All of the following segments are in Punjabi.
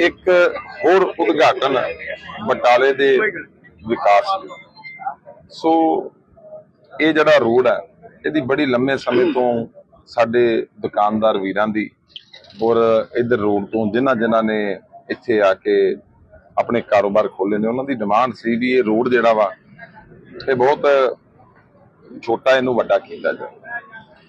ਇੱਕ ਹੋਰ ਉਦਘਾਟਨ ਬਟਾਲੇ ਦੇ ਵਿਕਾਸ ਸੋ ਇਹ ਜਿਹੜਾ ਰੋਡ ਹੈ, ਇਹਦੀ ਬੜੀ ਲੰਮੇ ਸਮੇਂ ਤੋਂ ਸਾਡੇ ਦੁਕਾਨਦਾਰ ਵੀਰਾਂ ਦੀ ਔਰ ਇਧਰ ਰੋਡ ਤੋਂ ਜਿਨ੍ਹਾਂ ਜਿਨ੍ਹਾਂ ਨੇ ਇੱਥੇ ਆ ਕੇ ਆਪਣੇ ਕਾਰੋਬਾਰ ਖੋਲੇ ਨੇ, ਉਹਨਾਂ ਦੀ ਡਿਮਾਂਡ ਸੀ ਵੀ ਇਹ ਰੋਡ ਜਿਹੜਾ ਵਾ, ਇਹ ਬਹੁਤ ਛੋਟਾ ਇਹਨੂੰ ਵੱਡਾ ਕੀਤਾ ਜਾਵੇ।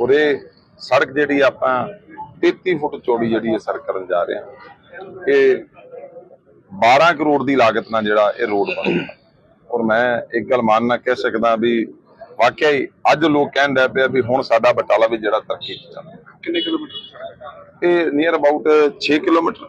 ਔਰ ਇਹ ਸੜਕ ਜਿਹੜੀ ਆਪਾਂ 33 ਫੁੱਟ ਚੌੜੀ ਜਿਹੜੀ ਇਹ ਸੜਕ ਕਰਨ ਜਾ ਰਹੇ ਹਾਂ। ਇਹ 12 ਕਰੋੜ ਦੀ ਲਾਗਤ ਨਾਲ ਜਿਹੜਾ ਇਹ ਰੋਡ ਬਣੂਗਾ ਔਰ ਮੈਂ ਇੱਕ ਗੱਲ ਮੰਨਣਾ ਕਹਿ ਸਕਦਾ ਵੀ ਵਾਕਿਆ ਹੀ ਅੱਜ ਲੋਕ ਕਹਿਣ ਲੱਗ ਪਏ ਆ ਵੀ ਹੁਣ ਸਾਡਾ ਬਟਾਲਾ ਵੀ ਜਿਹੜਾ ਤਰੱਕੀ ਚ ਚੱਲ। ਕਿੰਨੇ ਕਿਲੋਮੀਟਰ ਇਹ near about 6 kilometre.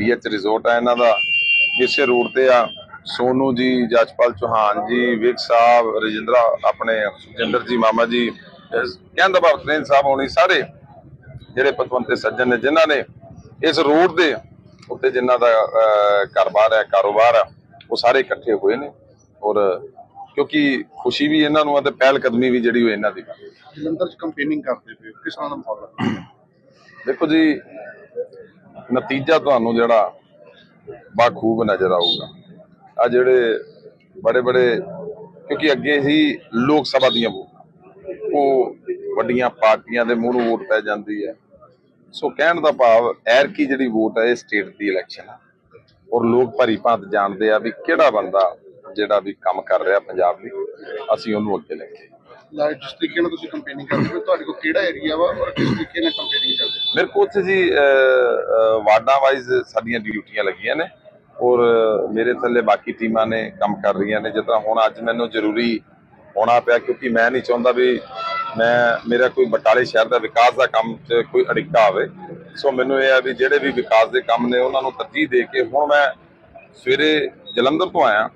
BH resort ਹੈ ਇਹਨਾਂ ਦਾ ਇਸੇ ਰੋਡ ਤੇ ਆ। ਸੋਨੂ ਜੀ ਜਜਪਾਲ ਚੌਹਾਨ ਜੀ ਵਿਕ ਸਾਹਿਬ ਰਜਿੰਦਰਾ ਆਪਣੇ ਸੁਜਿੰਦਰ ਜੀ ਮਾਮਾ ਜੀ ਇਸ- ਕਹਿਣ ਦਾ ਭਾਵ ਟ੍ਰੇਨ ਸਾਹਿਬ ਹੋਣੀ ਸਾਰੇ ਜਿਹੜੇ ਪਤਵੰਤੇ ਸੱਜਣ ਨੇ ਜਿਨ੍ਹਾਂ ਨੇ ਇਸ ਰੋਡ ਦੇ ਉੱਤੇ ਜਿਨ੍ਹਾਂ ਦਾ ਘਰ-ਬਾਰ ਹੈ ਕਾਰੋਬਾਰ ਹੈ ਉਹ ਸਾਰੇ ਇਕੱਠੇ ਹੋਏ ਨੇ। ਔਰ ਕਿਉਂਕਿ ਖੁਸ਼ੀ ਵੀ ਇਹਨਾਂ ਨੂੰ ਹੈ ਤੇ ਪਹਿਲ ਕਦਮੀ ਵੀ ਜਿਹੜੀ ਉਹ ਇਹਨਾਂ ਦੀ। ਜਲੰਧਰ ਚ ਕੰਪੇਨਿੰਗ ਕਰਦੇ ਪਏ ਹੋ। ਕਿਸ ਤਰ੍ਹਾਂ ਦਾ ਮਾਹੌਲ ਦੇਖੋ ਜੀ ਨਤੀਜਾ ਤੁਹਾਨੂੰ ਜਿਹੜਾ ਬਾਖੂਬ ਨਜ਼ਰ ਆਊਗਾ। ਆ ਜਿਹੜੇ ਬੜੇ ਬੜੇ, ਕਿਉਂਕਿ ਅੱਗੇ ਹੀ ਲੋਕ ਸਭਾ ਦੀਆਂ ਵੋਟਾਂ, ਉਹ ਵੱਡੀਆਂ ਪਾਰਟੀਆਂ ਦੇ ਮੂੰਹ ਨੂੰ ਵੋਟ ਪੈ ਜਾਂਦੀ ਹੈ। ਸੋ ਕਹਿਣ ਦਾ ਭਾਵ ਐਰ ਕੀ ਜਿਹੜੀ ਵੋਟ ਹੈ, ਇਹ ਸਟੇਟ ਦੀ ਇਲੈਕਸ਼ਨ ਹੈ ਔਰ ਲੋਕ ਭਰੀ ਭਾਂਤ ਜਾਣਦੇ ਆ ਵੀ ਕਿਹੜਾ ਬੰਦਾ ਜਿਹੜਾ ਵੀ ਕੰਮ ਕਰ ਰਿਹਾ ਪੰਜਾਬ ਲਈ ਅਸੀਂ ਉਹਨੂੰ ਅੱਗੇ ਲੈ ਕੇ ਲਾਈਟ ਜਿਸ ਤਰੀਕੇ ਨਾਲ ਤੁਸੀਂ ਕੰਪੇਨਿੰਗ ਕਰਦੇ ਹੋ, ਤੁਹਾਡੇ ਕੋਲ ਕਿਹੜਾ ਏਰੀਆ ਵਾ ਔਰ ਕਿਸ ਤਰੀਕੇ ਨਾਲ ਕੰਪੇਨਿੰਗ ਕਰਦੇ ਹੋ? ਮੇਰੇ ਕੋਲ ਉੱਥੇ ਜੀ ਵਾਰਡਾਂ ਵਾਈਜ਼ ਸਾਡੀਆਂ ਡਿਊਟੀਆਂ ਲੱਗੀਆਂ ਨੇ ਔਰ ਮੇਰੇ ਥੱਲੇ ਬਾਕੀ ਟੀਮਾਂ ਨੇ ਕੰਮ ਕਰ ਰਹੀਆਂ ਨੇ। ਜਿੱਦਾਂ ਹੁਣ ਅੱਜ ਮੈਨੂੰ ਜ਼ਰੂਰੀ ਹੋਣਾ ਪਿਆ ਕਿਉਂਕਿ ਮੈਂ ਨਹੀਂ ਚਾਹੁੰਦਾ ਵੀ ਮੈਂ, ਮੇਰਾ ਕੋਈ ਬਟਾਲੇ ਸ਼ਹਿਰ ਦਾ ਵਿਕਾਸ ਦਾ ਕੰਮ 'ਚ ਕੋਈ ਅੜਿੱਕਾ ਆਵੇ। ਸੋ ਮੈਨੂੰ ਇਹ ਆ ਵੀ ਜਿਹੜੇ ਵੀ ਵਿਕਾਸ ਦੇ ਕੰਮ ਨੇ, ਉਹਨਾਂ ਨੂੰ ਤਰਜੀਹ ਦੇ ਕੇ ਹੁਣ ਮੈਂ ਸਵੇਰੇ ਜਲੰਧਰ ਤੋਂ ਆਇਆ।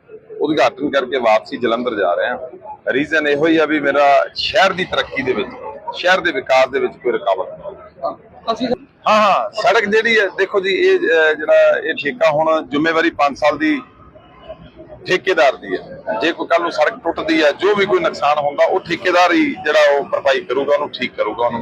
ਉਦਘਾਟਨ ਕਰਕੇ ਵਾਪਸੀ ਜਲੰਧਰ ਜਾ ਰਿਹਾ ਰੀਜ਼ਨ ਇਹੋ ਹੀ ਆ ਵੀ ਮੇਰਾ ਸ਼ਹਿਰ ਦੀ ਤਰੱਕੀ ਦੇ ਵਿੱਚ ਸ਼ਹਿਰ ਦੇ ਵਿਕਾਸ ਦੇ ਵਿੱਚ ਕੋਈ ਰੁਕਾਵਟ ਨਹੀਂ। ਅਸੀਂ ਹਾਂ ਹਾਂ ਸੜਕ ਜਿਹੜੀ ਹੈ ਦੇਖੋ ਜੀ ਇਹ ਜਿਹੜਾ ਇਹ ਠੇਕਾ ਹੁਣ ਜ਼ਿੰਮੇਵਾਰੀ 5 ਸਾਲ ਦੀ ਠੇਕੇਦਾਰ ਦੀ ਹੈ। ਜੇ ਕੋਈ ਕੱਲ ਨੂੰ ਸੜਕ ਟੁੱਟਦੀ ਹੈ ਜੋ ਵੀ ਕੋਈ ਨੁਕਸਾਨ ਹੁੰਦਾ ਉਹ ਠੇਕੇਦਾਰ ਹੀ ਜਿਹੜਾ ਉਹ ਭਰਪਾਈ ਕਰੂਗਾ ਉਹਨੂੰ ਠੀਕ ਕਰੂਗਾ ਉਹਨੂੰ